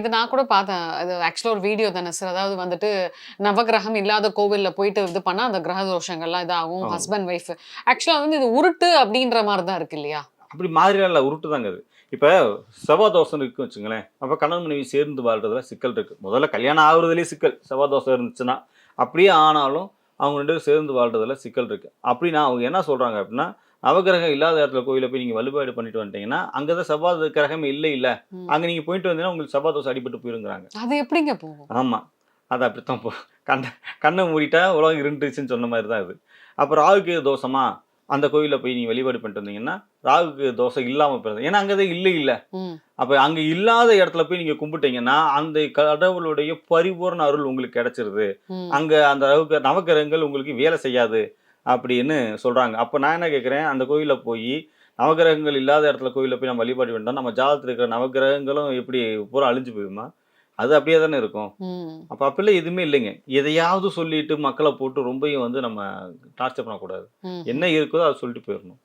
இது நான் கூட பார்த்தேன். அது ஆக்சுவலாக ஒரு வீடியோ தானே சார் அதாவது வந்துட்டு நவகிரகம் இல்லாத கோவில்ல போயிட்டு இது பண்ணா அந்த கிரக தோஷங்கள்லாம் இதாகும். ஹஸ்பண்ட் ஒய்ஃப் ஆக்சுவலாக வந்து இது உருட்டு அப்படின்ற மாதிரி தான் இருக்கு இல்லையா? அப்படி மாதிரிலாம் இல்லை உருட்டு தாங்க அது. இப்போ செவ்வாய் தோசை இருக்கு வச்சுங்களேன். அப்போ கணவன் மனைவி சேர்ந்து வாழ்றதுல சிக்கல் இருக்கு. முதல்ல கல்யாணம் ஆகுறதுலேயே சிக்கல். செவ்வாய் தோசை இருந்துச்சுன்னா அப்படியே ஆனாலும் அவங்க ரெண்டு பேரும் சேர்ந்து வாழ்றதுல சிக்கல் இருக்கு. அப்படின்னா அவங்க என்ன சொல்றாங்க அப்படின்னா நவகிரகம் இல்லாத இடத்துல கோயில போய் நீங்க வழிபாடு பண்ணிட்டு வந்துட்டீங்கன்னா அங்கதான் செவ்வாய் கிரகமே இல்லை இல்ல. அங்க நீங்க போயிட்டு வந்தீங்கன்னா உங்களுக்கு செவ்வாய் தோசை அடிபட்டு போயிருங்கிறாங்க. அது எப்படிங்க போகும்? ஆமா. அது அப்படித்தான் போ கண்ணை கண்ணை மூடிட்டா உலகம் இருண்டுச்சுன்னு சொன்ன மாதிரி தான் இது அப்போ ராகுக்கு தோஷமா? அந்த கோயிலில் போய் நீங்கள் வழிபாடு பண்ணிட்டு வந்தீங்கன்னா ராகுக்கு தோசை இல்லாமல் பிறந்த ஏன்னா அங்கே தான் இல்லை. இல்லை. அப்போ அங்கே இல்லாத இடத்துல போய் நீங்கள் கும்பிட்டீங்கன்னா அந்த கடவுளுடைய பரிபூர்ண அருள் உங்களுக்கு கிடைச்சிருது. அங்கே அந்த அளவுக்கு நவக்கிரகங்கள் உங்களுக்கு வேலை செய்யாது. அப்படின்னு சொல்கிறாங்க அப்போ நான் என்ன கேட்குறேன் அந்த கோயிலில் போய் நவக்கிரகங்கள் இல்லாத இடத்துல கோயிலில் போய் நம்ம வழிபாடு பண்ணிட்டோம் நம்ம ஜாதகத்தில் இருக்கிற நவக்கிரகங்களும் எப்படி பூரா அழிஞ்சு போயிடுமா அது அப்படியே தானே இருக்கும். அப்போ அப்பெல்லாம் எதுவுமே இல்லைங்க. எதையாவது சொல்லிட்டு மக்களை போட்டு ரொம்பவும் வந்து நம்ம டார்ச்சர் பண்ணக்கூடாது. என்ன இருக்குதோ அதை சொல்லிட்டு போயிடணும்.